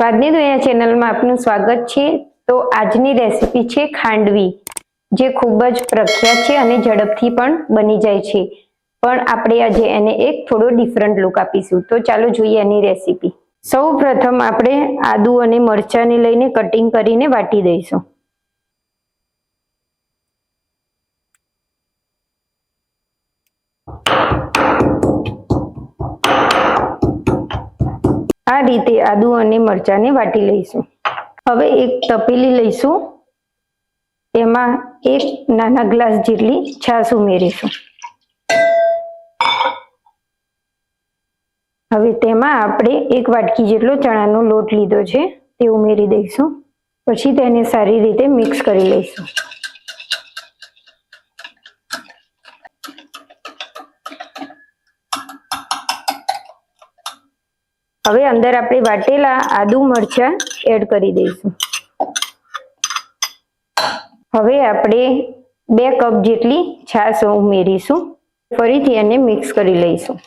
સ્વાદની દુનિયા ચેનલમાં આપનું સ્વાગત છે. તો આજની રેસીપી છે ખાંડવી, જે ખૂબ જ પ્રખ્યાત છે અને ઝડપથી પણ બની જાય છે. પણ આપણે આજે એને એક થોડો ડિફરન્ટ લુક આપીશું. તો ચાલો જોઈએ એની રેસીપી સૌ પ્રથમ આપણે આદુ અને મરચાંને લઈને કટિંગ કરીને વાટી દઈશું. આ રીતે આદુ અને મરચાંને વાટી લઈશું. હવે એક તપેલી લઈશું. એમાં એક નાના ગ્લાસ જેટલી છાશ ઉમેરીશું. હવે તેમાં આપણે એક વાટકી જેટલો ચણાનો લોટ લીધો છે, તે ઉમેરી દઈશું. પછી તેને સારી રીતે મિક્સ કરી લઈશું. હવે અંદર આપણે વાટેલા આદુ મરચા એડ કરી દઈશું. હવે આપણે બે કપ જેટલી છાશ ઉમેરીશું. ફરીથી એને મિક્સ કરી લઈશું.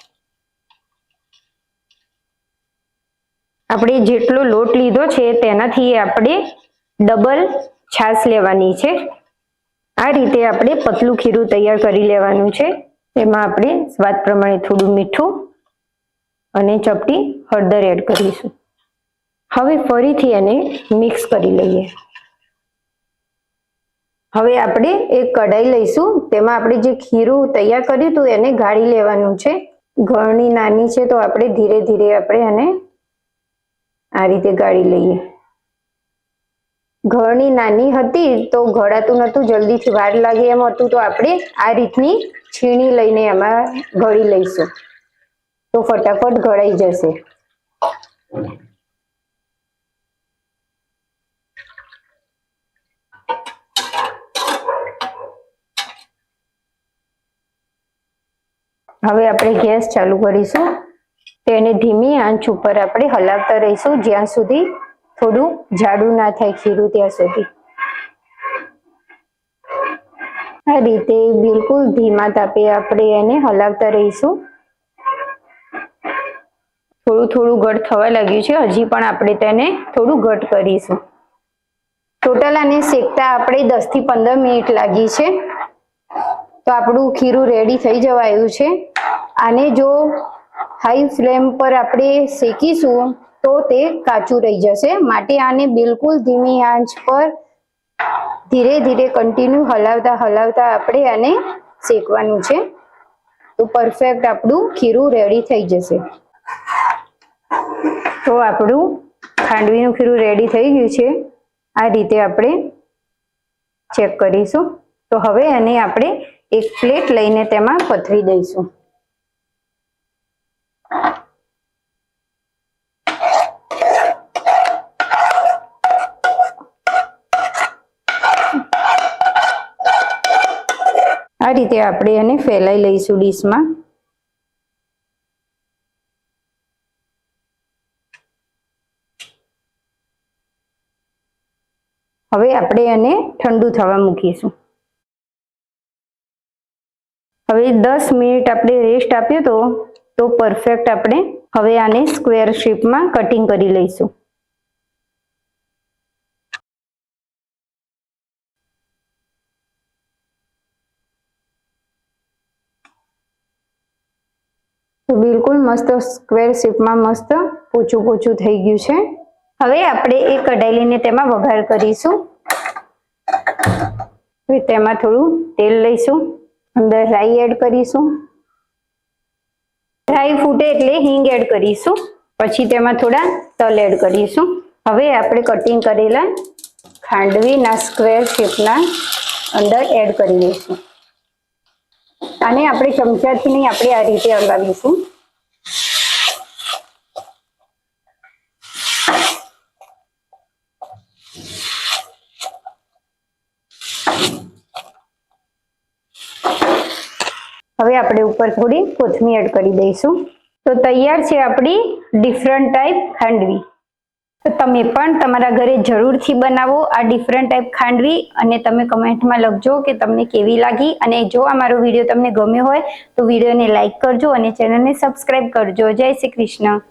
આપણે જેટલો લોટ લીધો છે તેનાથી આપણે ડબલ છાશ લેવાની છે. આ રીતે આપણે પતલું ખીરું તૈયાર કરી લેવાનું છે. એમાં આપણે સ્વાદ પ્રમાણે થોડું મીઠું અને ચપટી હળદર એડ કરીશું. હવે ફરીથી એને મિક્સ કરી લઈએ. હવે આપણે એક કઢાઈ લઈશું. તેમાં આપણે જે ખીરું તૈયાર કર્યું હતું એને ગાળી લેવાનું છે. ગળણી નાની છે તો આપણે ધીરે ધીરે આપણે એને આ રીતે ગાળી લઈએ. ઘરની નાની હતી તો ઘડાતું નતું જલ્દીથી વાર લાગે એમ હતું તો આપણે આ રીતની છીણી લઈને એમાં ઘડી લઈશું. તો ફટાફટ ગળાઈ જશે. હવે આપણે ગેસ ચાલુ કરીશું. તેને ધીમી આંચ ઉપર આપણે હલાવતા રહીશું, જ્યાં સુધી થોડું જાડું ના થાય ખીરું ત્યાં સુધી. આ રીતે બિલકુલ ધીમા તાપે આપણે એને હલાવતા રહીશું. થોડું થોડું ઘટ થવા લાગ્યું છે. હજી પણ આપણે તેને થોડું ઘટ કરીશું. ટોટલ આને શેકતા આપણે દસથી પંદર મિનિટ લાગી છે. તો આપણું ખીરું રેડી થઈ જવાયું છે. આને જો હાઈ ફ્લેમ પર આપણે શેકીશું, તો તે કાચું રહી જશે. માટે આને બિલકુલ ધીમી આંચ પર ધીરે ધીરે કન્ટિન્યુ હલાવતા હલાવતા આપણે આને શેકવાનું છે. તો પરફેક્ટ આપણું ખીરું રેડી થઈ જશે. તો આપણું ખાંડવીનું ખીરું રેડી થઈ ગયું છે. આ રીતે આપણે ચેક કરીશું. તો હવે એને આપણે એક પ્લેટ લઈને તેમાં પથરી દઈશું. આ રીતે આપણે એને ફેલાઈ લઈશું ડીશમાં. હવે આપણે એને ઠંડુ થવા મૂકીશું. હવે દસ મિનિટ આપણે રેસ્ટ આપ્યો તો તો પરફેક્ટ આપણે હવે આને સ્ક્વેર શેપમાં કટિંગ કરી લઈશું. બિલકુલ મસ્ત સ્ક્વેર શેપમાં મસ્ત પોચું પોચું થઈ ગયું છે. હવે આપણે એ કઢાઈ તેમાં વઘાર કરીશું. તેમાં થોડું તેલ લઈશું, અંદર રાઈ એડ કરીશું. રાઈ ફૂટે એટલે હિંગ એડ કરીશું, પછી તેમાં થોડા તલ એડ કરીશું. હવે આપણે કટિંગ કરેલા ખાંડવીના સ્ક્વેર શેપના અંદર એડ કરી દઈશું આને આપણે ચમચાથી નહીં, આપણે આ રીતે હલાવીશું. હવે આપણે ઉપર થોડી કોથમીર એડ કરી દઈશું. તો તૈયાર છે આપણી ડિફરન્ટ ટાઈપ ખાંડવી. તો તમે પણ તમારા ઘરે જરૂરથી બનાવો આ ડિફરન્ટ ટાઈપ ખાંડવી અને તમે કમેન્ટમાં લખજો કે તમને કેવી લાગી અને જો અમારો વીડિયો તમને ગમ્યો હોય તો વિડીયોને લાઇક કરજો અને ચેનલને સબસ્ક્રાઈબ કરજો. જય શ્રી કૃષ્ણ.